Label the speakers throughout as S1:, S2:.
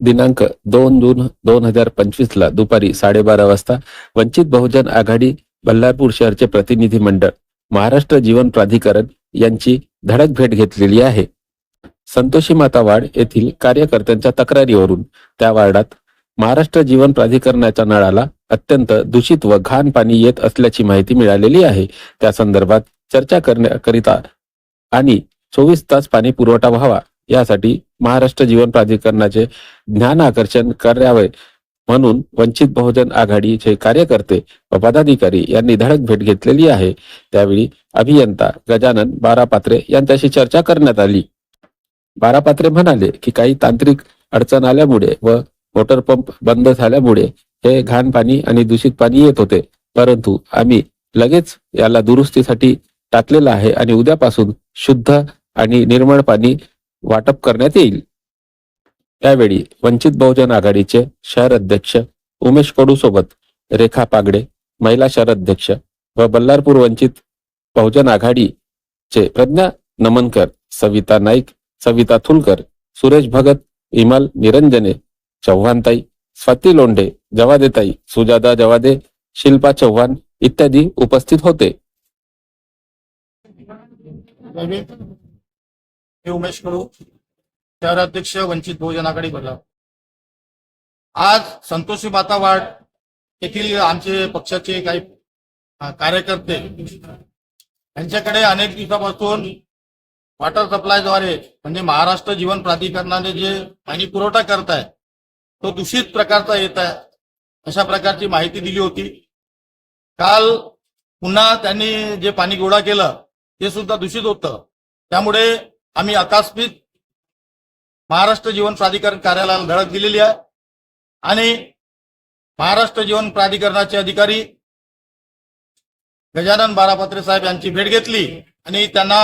S1: दिनांक दोन जून दोन हजार पंचवीस ला दुपारी साडेबारा वाजता वंचित बहुजन आघाडी बल्लारपूर शहरचे प्रतिनिधी मंडळ महाराष्ट्र जीवन प्राधिकरण यांची धडक भेट घेतलेली आहे. संतोषी माता वाड येथील कार्यकर्त्यांच्या तक्रारीवरून त्या वार्डात महाराष्ट्र जीवन प्राधिकरणाच्या नळाला अत्यंत दूषित व घाण पाणी येत असल्याची माहिती मिळालेली आहे. त्या संदर्भात चर्चा करण्याकरिता आणि चोवीस तास पाणी पुरवठा व्हावा यासाठी महाराष्ट्र जीवन प्राधिकरणाचे ज्ञान आकर्षण करावे म्हणून वंचित बहुजन आघाडीचे कार्यकर्ते व पदाधिकारी यांनी धडक भेट घेतलेली आहे. त्यावेळी अभियंता गजानन बारापात्रे यांच्याशी चर्चा करण्यात आली. बारापात्रे म्हणाले की काही तांत्रिक अडचण आल्यामुळे व मोटर पंप बंद झाल्यामुळे हे घाण पाणी आणि दूषित पाणी येत होते. परंतु आम्ही लगेच याला दुरुस्तीसाठी टाकलेलं आहे आणि उद्यापासून शुद्ध आणि निर्मळ पाणी वाटप करण्यात येईल. त्यावेळी वंचित बहुजन आघाडीचे शहर अध्यक्ष उमेश कडू सोबत रेखा पागडे महिला शहर अध्यक्ष व बल्लारपूर वंचित बहुजन आघाडीचे प्रज्ञा नमनकर सविता नाईक सविता थुलकर सुरेश भगत इमल निरंजने चव्हाणताई स्वाती लोंढे जवादेताई सुजादा जवादे शिल्पा चव्हाण इत्यादी उपस्थित होते.
S2: मी उमेश कडू शहराध्यक्ष वंचित बहुजन आघाडी बदलाव. आज संतोषी माता येथील आमचे पक्षाचे काही कार्यकर्ते यांच्याकडे अनेक दिवसापासून वॉटर सप्लायद्वारे म्हणजे महाराष्ट्र जीवन प्राधिकरणाने जे पाणी पुरवठा करत आहे तो दूषित प्रकारचा येत आहे अशा प्रकारची माहिती दिली होती. काल पुन्हा त्यांनी जे पाणी गोळा केलं ते सुद्धा दूषित होतं. त्यामुळे आम्ही आकस्मिक महाराष्ट्र जीवन प्राधिकरण कार्यालयाला धडक दिलेली आहे. आणि महाराष्ट्र जीवन प्राधिकरणाचे अधिकारी गजानन बारापत्रे साहेब यांची भेट घेतली आणि त्यांना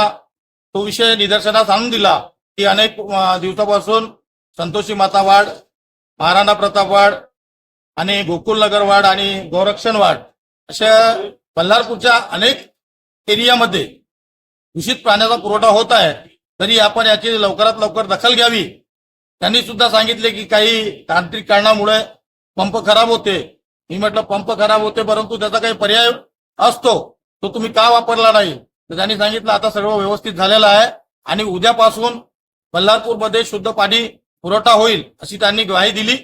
S2: तो विषय निदर्शनास आणून दिला की अनेक दिवसापासून संतोषी माता वाड महाराणा प्रताप वाड आणि गोकुलनगर वाड आणि गोरक्षण वाड अशा बल्लारपूरच्या अनेक एरियामध्ये दूषित पाण्याचा पुरवठा होत आहे. तरी आपण याची लवकरात लवकर दखल घ्यावी. त्यांनी सुद्धा सांगितले की काही तांत्रिक कारणामुळे पंप खराब होते. मी म्हटलं पंप खराब होते परंतु त्याचा काही पर्याय असतो. तो तुम्ही का वापरला नाही? तर त्यांनी सांगितलं आता सर्व व्यवस्थित झालेलं आहे आणि उद्यापासून बल्लारपूरमध्ये शुद्ध पाणी पुरवठा होईल अशी त्यांनी ग्वाही दिली.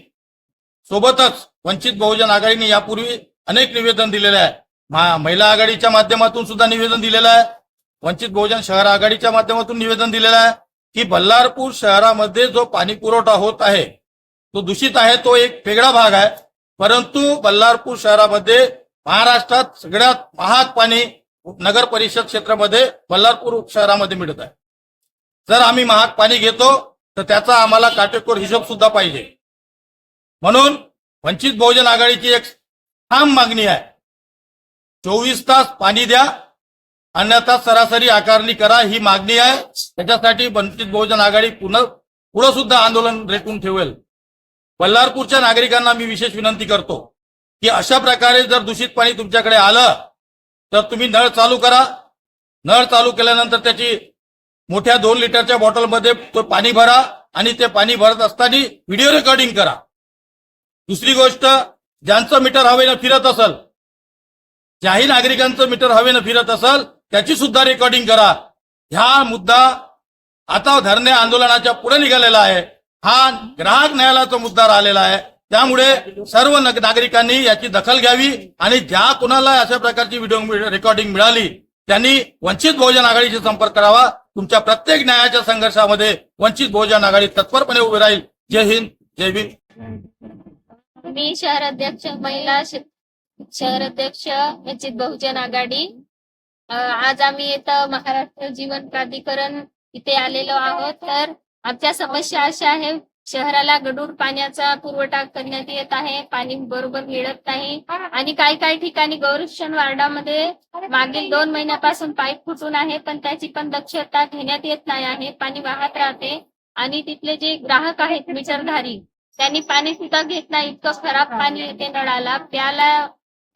S2: सोबतच वंचित बहुजन आघाडीने यापूर्वी अनेक निवेदन दिलेले आहे. महा- महिला आघाडीच्या माध्यमातून सुद्धा निवेदन दिलेलं आहे. वंचित बहुजन शहर आघाडीच्या माध्यमातून निवेदन दिलेलं आहे की बल्लारपूर शहरामध्ये जो पाणी पुरवठा होत आहे तो दूषित आहे तो एक वेगळा भाग आहे. परंतु बल्लारपूर शहरामध्ये महाराष्ट्रात सगळ्यात महाग पाणी नगर परिषद क्षेत्रामध्ये बल्लारपूर शहरामध्ये मिळत आहे. जर आम्ही महाग पाणी घेतो तर त्याचा आम्हाला काटेकोर हिशोब सुद्धा पाहिजे. म्हणून वंचित बहुजन आघाडीची एक ठाम मागणी आहे. चोवीस तास पाणी द्या अन्यथा सरासरी आकारणी करा ही मागणी आहे. त्याच्यासाठी वंचित बहुजन आघाडी पुन्हा पुढे सुद्धा आंदोलन रेटून ठेवेल. बल्लारपूरच्या नागरिकांना मी विशेष विनंती करतो की अशा प्रकारे जर दूषित पाणी तुमच्याकडे आलं तर तुम्ही नळ चालू करा. नळ चालू केल्यानंतर त्याची मोठ्या दोन लिटरच्या बॉटलमध्ये तो पाणी भरा आणि ते पाणी भरत असताना व्हिडिओ रेकॉर्डिंग करा. दुसरी गोष्ट ज्यांचं मीटर हवेनं फिरत असेल ज्याही नागरिकांचं मीटर हवेनं फिरत असेल त्याची सुद्धा रेकॉर्डिंग करा. ह्या मुद्दा आता धरणे आंदोलनाच्या पुढे निघालेला आहे. हा ग्राहक न्यायालयाचा मुद्दा राहिलेला आहे. त्यामुळे सर्व नागरिकांनी याची दखल घ्यावी आणि ज्या कुणाला अशा प्रकारची व्हिडिओ रेकॉर्डिंग मिळाली त्यांनी वंचित बहुजन आघाडीशी संपर्क करावा. तुमच्या प्रत्येक न्यायाच्या संघर्षामध्ये वंचित बहुजन आघाडी तत्परपणे उभी राहील. जय हिंद जय भीम.
S3: मी शहर अध्यक्ष महिला शहर अध्यक्ष वंचित बहुजन आघाडी. आज आम्ही इथं महाराष्ट्र जीवन प्राधिकरण इथे आलेलो आहोत. तर आमच्या समस्या अशा आहे शहराला गडूळ पाण्याचा पुरवठा करण्यात येत आहे. पाणी बरोबर मिळत नाही. आणि काही काही ठिकाणी गौरक्षण वार्डामध्ये मागील दोन महिन्यापासून पाईप फुटून आहे पण त्याची पण दक्षता घेण्यात येत नाही आहे. पाणी वाहत राहते. आणि तिथले जे ग्राहक आहेत मीटरधारी त्यांनी पाणी सुद्धा घेत नाही. इतकं खराब पाणी येते नळाला. प्याला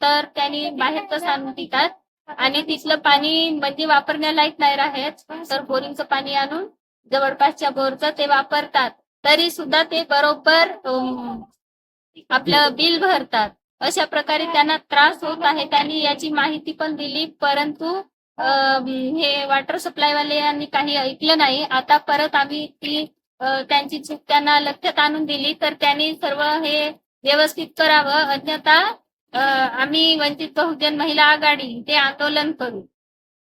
S3: तर त्यांनी बाहेरच सांगून देतात आणि तिथलं पाणी म्हणजे वापरण्यालायक नाही राहत. तर बोरिंगचं पाणी आणून जवळपासच्या बोरचं ते वापरतात. तरी सुद्धा ते बरोबर आपलं बिल भरतात. अशा प्रकारे त्यांना त्रास होत आहे. त्यांनी याची माहिती पण दिली. परंतु हे वॉटर सप्लाय वाले यांनी काही ऐकलं नाही. आता परत आम्ही ती त्यांची चूक त्यांना लक्षात आणून दिली. तर त्यांनी सर्व हे व्यवस्थित करावं. अन्यथा आम्ही वंचित बहुजन महिला आघाडी ते आंदोलन करू.